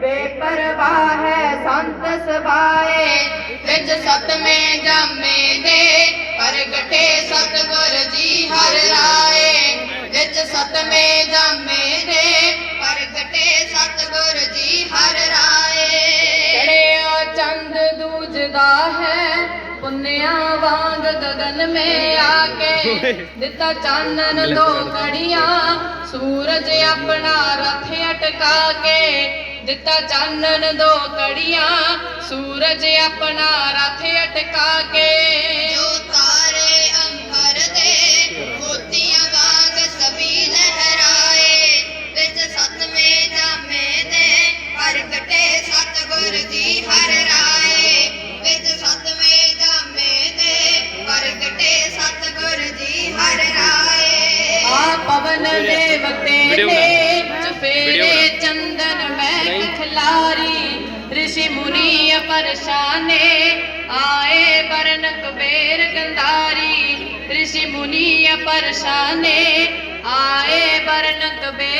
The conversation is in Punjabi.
ਬੇਪਰਵਾਹ ਹੈ ਸੰਤ ਸਭਾਏ ਵਿੱਚ ਸਤਵੇਂ ਜਾਮੇ ਦੇ ਪ੍ਰਗਟੇ ਸਤਗੁਰ ਜੀ ਹਰ ਰਾਏ ਵਿੱਚ ਸਤਵੇਂ ਜਾਮੇ ਦੇ ਪ੍ਰਗਟੇ ਸਤਗੁਰ ਜੀ ਹਰ ਰਾਏ ਚੜਿਆ ਚੰਦ ਦੂਜਦਾ ਹੈ ਪੁੰਨਿਆ ਵਾਂਗ ਗगन ਮੇ ਆ ਕੇ। ਦਿੱਤਾ ਚਾਨਣ ਦੋ ਕੜੀਆਂ ਸੂਰਜ ਆਪਣਾ ਰਥ ਅਟਕਾ ਕੇ ਦਿੱਤਾ ਚਾਨਣ ਦੋ ਕੜੀਆਂ ਸੂਰਜ ਆਪਣਾ ਰਥ ਅਟਕਾ ਕੇ ਜੋ ਤਾਰੇ ਅੰਬਰ ਦੇ, ਮੋਤੀਆਂ ਵਾਂਗ ਸਭੀ ਲਹਿਰਾਏ। ਵਿੱਚ ਸਤਵੇਂ ਜਾਮੇ ਦੇ ਪ੍ਰਗਟੇ ਦੇਵਤੇ ਚਪੇੜੇ ਚੰਦਨ ਮੈਂ ਖਿਲਾਰੀ ઋષਿ ਮੁਨੀ ਪਰਸ਼ਾਨੇ ਆਏ ਬਰਨ ਕਬੇਰ ਗੰਧਾਰੀ ઋષਿ ਮੁਨੀ ਪਰਸ਼ਾਨੇ ਆਏ ਬਰਨ ਕਬੇਰ